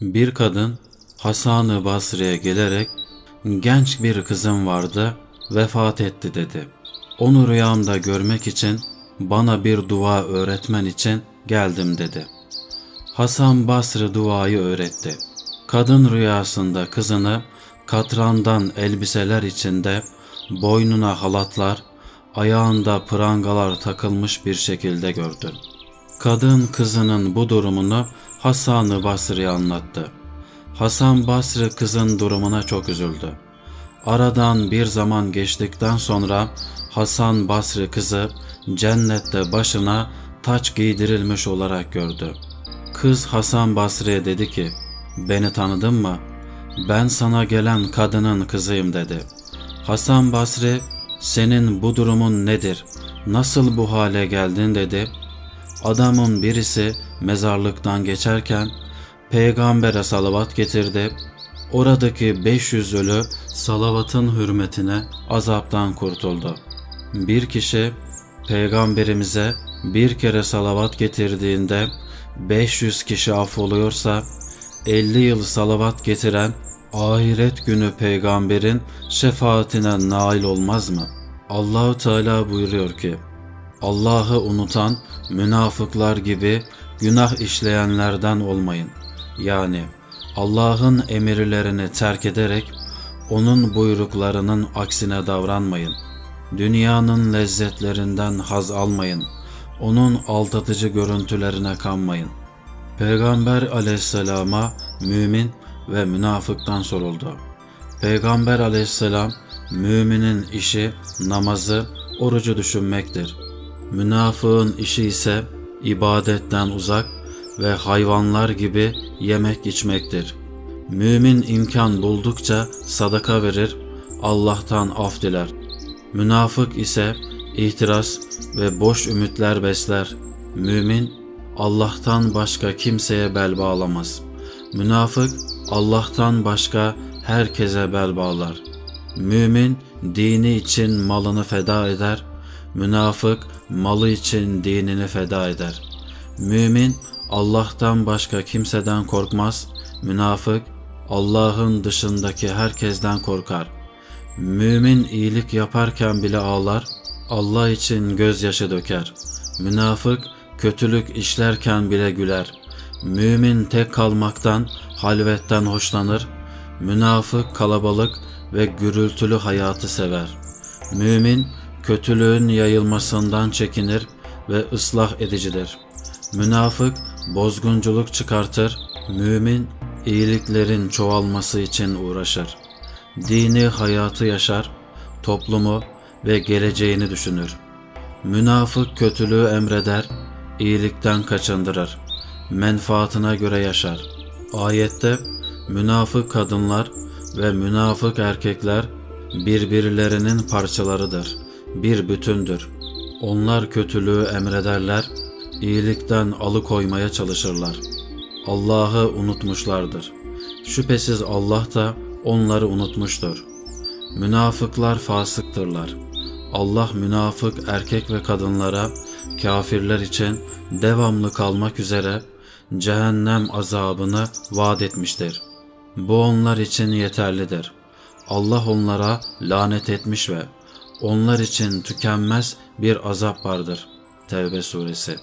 Bir kadın Hasan-ı Basri'ye gelerek genç bir kızım vardı vefat etti dedi. Onu rüyamda görmek için bana bir dua öğretmen için geldim dedi. Hasan Basri duayı öğretti. Kadın rüyasında kızını katrandan elbiseler içinde boynuna halatlar, ayağında prangalar takılmış bir şekilde gördü. Kadın kızının bu durumunu Hasan-ı Basri'ye anlattı. Hasan Basri kızın durumuna çok üzüldü. Aradan bir zaman geçtikten sonra Hasan Basri kızı cennette başına taç giydirilmiş olarak gördü. Kız Hasan Basri'ye dedi ki, beni tanıdın mı? Ben sana gelen kadının kızıyım dedi. Hasan Basri, senin bu durumun nedir? Nasıl bu hale geldin dedi. Adamın birisi mezarlıktan geçerken peygambere salavat getirdi. Oradaki 500 ölü salavatın hürmetine azaptan kurtuldu. Bir kişi peygamberimize bir kere salavat getirdiğinde 500 kişi affoluyorsa 50 yıl salavat getiren ahiret günü peygamberin şefaatine nail olmaz mı? Allahu Teala buyuruyor ki Allah'ı unutan münafıklar gibi günah işleyenlerden olmayın. Yani Allah'ın emirlerini terk ederek onun buyruklarının aksine davranmayın. Dünyanın lezzetlerinden haz almayın. Onun aldatıcı görüntülerine kanmayın. Peygamber aleyhisselama mümin ve münafıktan soruldu. Peygamber aleyhisselam müminin işi namazı, orucu düşünmektir. Münafığın işi ise ibadetten uzak ve hayvanlar gibi yemek içmektir. Mümin imkan buldukça sadaka verir, Allah'tan af diler. Münafık ise ihtiras ve boş ümitler besler. Mümin Allah'tan başka kimseye bel bağlamaz. Münafık Allah'tan başka herkese bel bağlar. Mümin dini için malını feda eder. Münafık malı için dinini feda eder. Mümin Allah'tan başka kimseden korkmaz. Münafık Allah'ın dışındaki herkesten korkar. Mümin iyilik yaparken bile ağlar. Allah için gözyaşı döker. Münafık kötülük işlerken bile güler. Mümin tek kalmaktan, halvetten hoşlanır. Münafık kalabalık ve gürültülü hayatı sever. Mümin kötülüğün yayılmasından çekinir ve ıslah edicidir. Münafık bozgunculuk çıkartır. Mümin iyiliklerin çoğalması için uğraşır. Dini hayatı yaşar, toplumu ve geleceğini düşünür. Münafık kötülüğü emreder, iyilikten kaçındırır. Menfaatına göre yaşar. Ayette münafık kadınlar ve münafık erkekler birbirlerinin parçalarıdır, bir bütündür. Onlar kötülüğü emrederler, iyilikten alıkoymaya çalışırlar. Allah'ı unutmuşlardır. Şüphesiz Allah da onları unutmuştur. Münafıklar fasıktırlar. Allah münafık erkek ve kadınlara kafirler için devamlı kalmak üzere cehennem azabını vaat etmiştir. Bu onlar için yeterlidir. Allah onlara lanet etmiş ve onlar için tükenmez bir azap vardır. Tevbe suresi.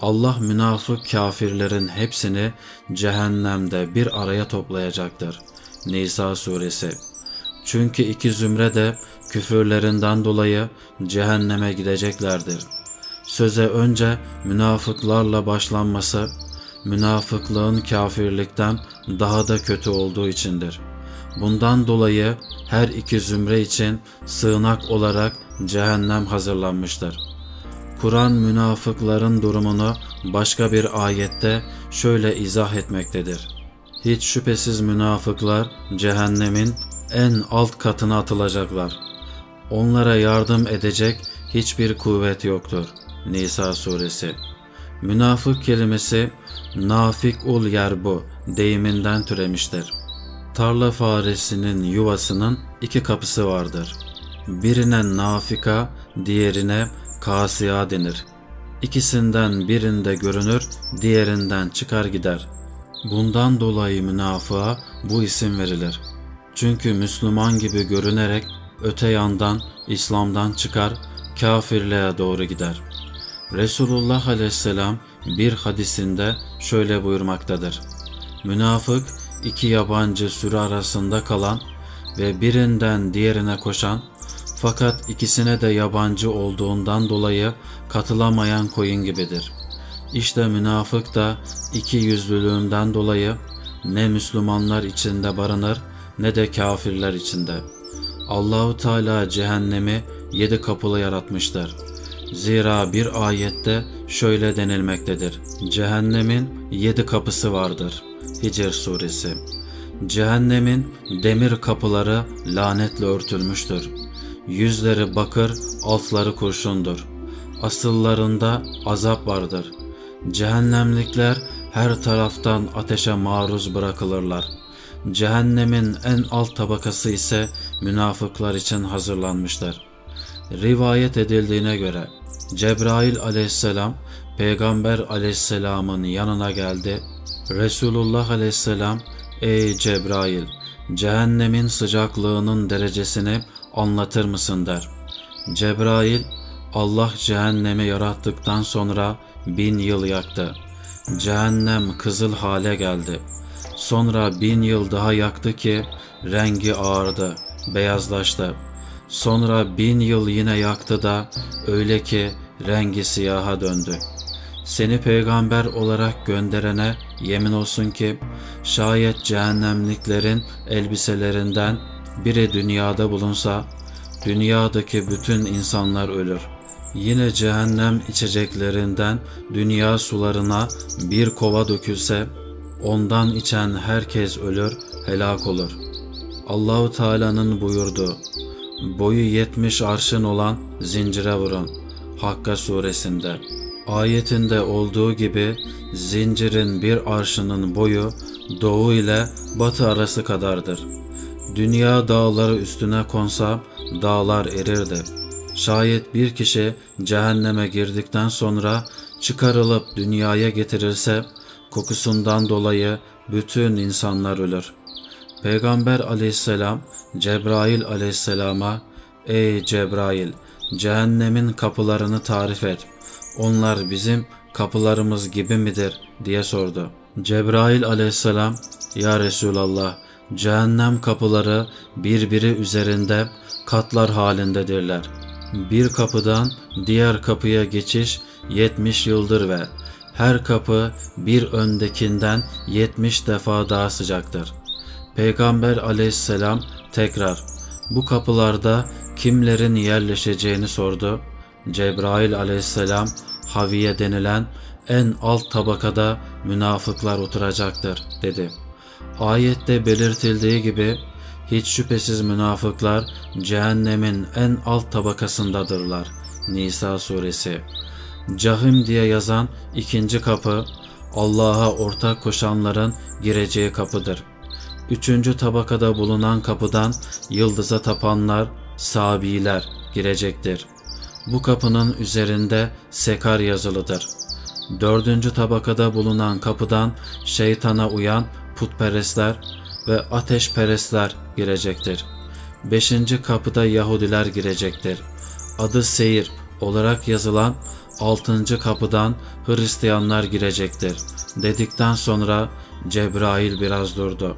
Allah münafık kafirlerin hepsini cehennemde bir araya toplayacaktır. Nisa suresi. Çünkü iki zümre de küfürlerinden dolayı cehenneme gideceklerdir. Söze önce münafıklarla başlanması, münafıklığın kafirlikten daha da kötü olduğu içindir. Bundan dolayı her iki zümre için sığınak olarak cehennem hazırlanmıştır. Kur'an münafıkların durumunu başka bir ayette şöyle izah etmektedir. Hiç şüphesiz münafıklar cehennemin en alt katına atılacaklar. Onlara yardım edecek hiçbir kuvvet yoktur. Nisa suresi. Münafık kelimesi nafik ul yer bu deyiminden türemiştir. Tarla faresinin yuvasının iki kapısı vardır. Birine nafika, diğerine kasiya denir. İkisinden birinde görünür, diğerinden çıkar gider. Bundan dolayı münafığa bu isim verilir. Çünkü Müslüman gibi görünerek öte yandan İslam'dan çıkar, kafirliğe doğru gider. Resulullah aleyhisselam bir hadisinde şöyle buyurmaktadır. Münafık iki yabancı sürü arasında kalan ve birinden diğerine koşan fakat ikisine de yabancı olduğundan dolayı katılamayan koyun gibidir. İşte münafık da iki yüzlülüğünden dolayı ne Müslümanlar içinde barınır ne de kafirler içinde. Allahu Teala cehennemi yedi kapılı yaratmıştır. Zira bir ayette şöyle denilmektedir. Cehennemin yedi kapısı vardır. Hicr suresi. Cehennemin demir kapıları lanetle örtülmüştür. Yüzleri bakır, altları kurşundur. Asıllarında azap vardır. Cehennemlikler her taraftan ateşe maruz bırakılırlar. Cehennemin en alt tabakası ise münafıklar için hazırlanmıştır. Rivayet edildiğine göre Cebrail aleyhisselam Peygamber aleyhisselamın yanına geldi. Resulullah aleyhisselam ey Cebrail cehennemin sıcaklığının derecesini anlatır mısın der. Cebrail Allah cehennemi yarattıktan sonra bin yıl yaktı. Cehennem kızıl hale geldi. Sonra bin yıl daha yaktı ki rengi ağardı, beyazlaştı. Sonra bin yıl yine yaktı da öyle ki rengi siyaha döndü. Seni peygamber olarak gönderene yemin olsun ki şayet cehennemliklerin elbiselerinden biri dünyada bulunsa dünyadaki bütün insanlar ölür. Yine cehennem içeceklerinden dünya sularına bir kova dökülse ondan içen herkes ölür, helak olur. Allahu Teala'nın buyurdu. Boyu yetmiş arşın olan zincire vurun. Hakka suresinde. Ayetinde olduğu gibi zincirin bir arşının boyu doğu ile batı arası kadardır. Dünya dağları üstüne konsa dağlar erirdi. Şayet bir kişi cehenneme girdikten sonra çıkarılıp dünyaya getirilse kokusundan dolayı bütün insanlar ölür. Peygamber aleyhisselam Cebrail aleyhisselama Ey Cebrail cehennemin kapılarını tarif et. Onlar bizim kapılarımız gibi midir diye sordu. Cebrail aleyhisselam Ya Resulallah cehennem kapıları birbiri üzerinde katlar halindedirler. Bir kapıdan diğer kapıya geçiş 70 yıldır ve her kapı bir öndekinden 70 defa daha sıcaktır. Peygamber aleyhisselam tekrar bu kapılarda kimlerin yerleşeceğini sordu. Cebrail aleyhisselam Haviye denilen en alt tabakada münafıklar oturacaktır dedi. Ayette belirtildiği gibi hiç şüphesiz münafıklar cehennemin en alt tabakasındadırlar. Nisa suresi. Cahim diye yazan ikinci kapı Allah'a ortak koşanların gireceği kapıdır. Üçüncü tabakada bulunan kapıdan yıldıza tapanlar, sabiler girecektir. Bu kapının üzerinde sekar yazılıdır. Dördüncü tabakada bulunan kapıdan şeytana uyan putperestler ve ateşperestler girecektir. Beşinci kapıda Yahudiler girecektir. Adı Seyir olarak yazılan altıncı kapıdan Hristiyanlar girecektir. Dedikten sonra Cebrail biraz durdu.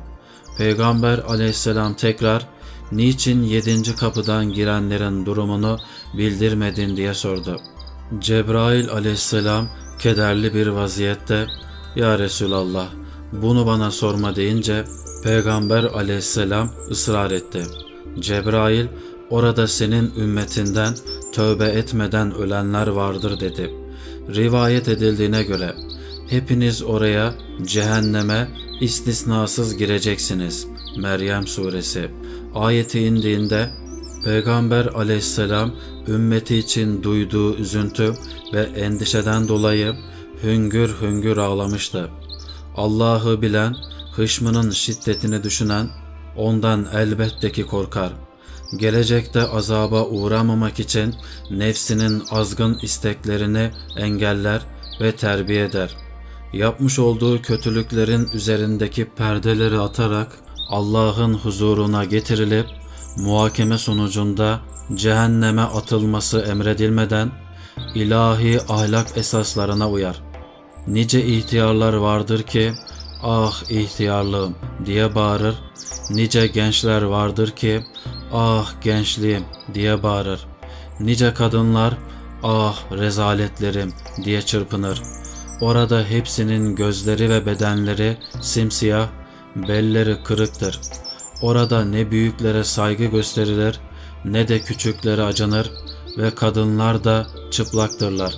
Peygamber aleyhisselam tekrar niçin yedinci kapıdan girenlerin durumunu bildirmedin diye sordu. Cebrail aleyhisselam kederli bir vaziyette Ya Resulallah bunu bana sorma deyince Peygamber aleyhisselam ısrar etti. Cebrail orada senin ümmetinden tövbe etmeden ölenler vardır dedi. Rivayet edildiğine göre hepiniz oraya cehenneme istisnasız gireceksiniz. Meryem suresi ayeti indiğinde Peygamber aleyhisselam ümmeti için duyduğu üzüntü ve endişeden dolayı hüngür hüngür ağlamıştı. Allah'ı bilen, hışmının şiddetini düşünen ondan elbette ki korkar. Gelecekte azaba uğramamak için nefsinin azgın isteklerini engeller ve terbiye eder. yapmış olduğu kötülüklerin üzerindeki perdeleri atarak Allah'ın huzuruna getirilip muhakeme sonucunda cehenneme atılması emredilmeden ilahi ahlak esaslarına uyar. Nice ihtiyarlar vardır ki ah ihtiyarlığım diye bağırır. Nice gençler vardır ki ah gençliğim diye bağırır. Nice kadınlar ah rezaletlerim diye çırpınır. Orada hepsinin gözleri ve bedenleri simsiyah, belleri kırıktır. Orada ne büyüklere saygı gösterilir ne de küçüklere acınır ve kadınlar da çıplaktırlar.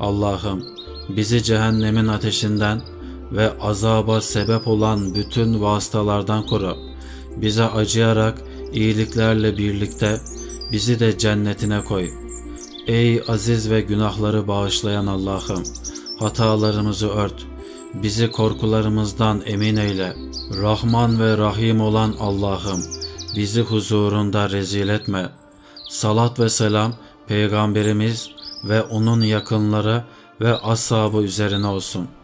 Allah'ım bizi cehennemin ateşinden ve azaba sebep olan bütün vasıtalardan koru. Bize acıyarak iyiliklerle birlikte bizi de cennetine koy. Ey aziz ve günahları bağışlayan Allah'ım, hatalarımızı ört. Bizi korkularımızdan emin eyle. Rahman ve Rahim olan Allah'ım, bizi huzurunda rezil etme. Salat ve selam Peygamberimiz ve onun yakınları ve ashabı üzerine olsun.''